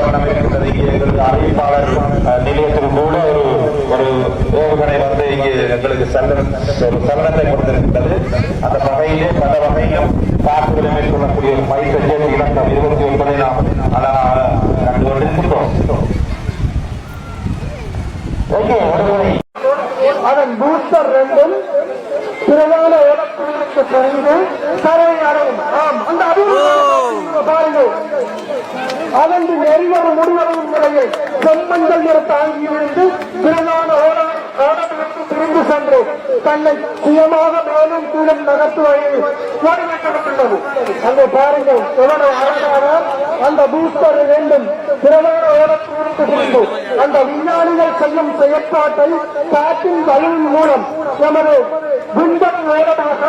வண்ணம் இங்கே எங்களது அறிவிப்பாளர் கூட ஒரு ஒரு ஏவுகணை வந்து இங்கே எங்களுக்கு செல்ல ஒரு சலனத்தை கொடுத்திருக்கின்றது. அந்த வகையிலே பல வகையிலும் தாக்குதலை மேற்கொள்ளக்கூடிய ஒரு இலக்கம் இருபத்தி ஒன்பதை நாம் கண்டு கொண்டிருக்கின்றோம் அதன் பூஸ்டர் ரெண்டும் பிரதான இடத்திற்கு அதன் நெறிவரும் முடிவரும் நிலையில் செம்மஞ்சள் நிற தாங்கி விழுந்து பிறனான ஓடத்திற்கு திரும்பி சென்று தன்னை சுயமாக மேலும் கீழே நகர்த்துவதில் வடிவமைக்கப்பட்டுள்ளது அங்கே பாருங்கள் எவ்வளவு அழகாக அந்த பூஸ்டர் வேண்டும். பிறனான அந்த விஞ்ஞானிகள் செய்யும் செயற்பாட்டை காற்றின் வலுவின் மூலம் எமது விண்வெளி வேகமாக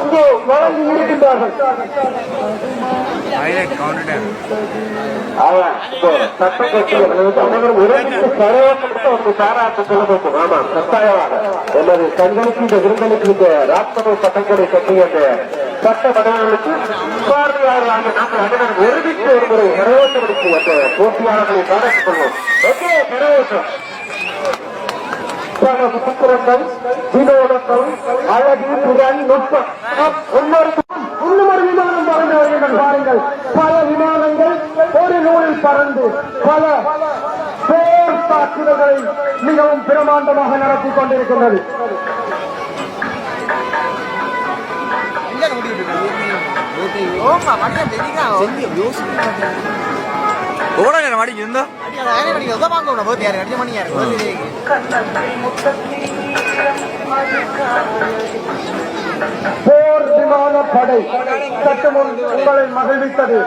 இங்கே வழங்கி இருக்கின்றார்கள். ஒரு எனது கண்களுக்கு இந்த விருந்தலுக்கு இந்த ராஷ்டிரபதி சட்டங்களை கட்டி அந்த சட்ட மனிதர்களுக்கு பார்வையாளர்களாக நாங்கள் அனைவரும் ஒருமித்து ஒருமுறை நிறைவேற்றப்படுத்தி அந்த போட்டியாளர்களை பாராட்டிக் கொள்வோம் ஓகே நிறைவேற்றம் பல புத்திரங்கள் வினோதங்கள் அழகு திறன் நுட்பம். இன்னொரு இன்னும் ஒரு விமானம் பறந்து வருகின்றன. பாருங்கள் பல விமானங்கள் ஒரு நூலில் பறந்து பல போர் தாக்குதல்களை மிகவும் பிரமாண்டமாக நடத்தி கொண்டிருக்கின்றது. ஓமா மட்டம் தெரியுங்க போர் விமான படை சட்டமும் உங்களை மகிழ்வித்தது.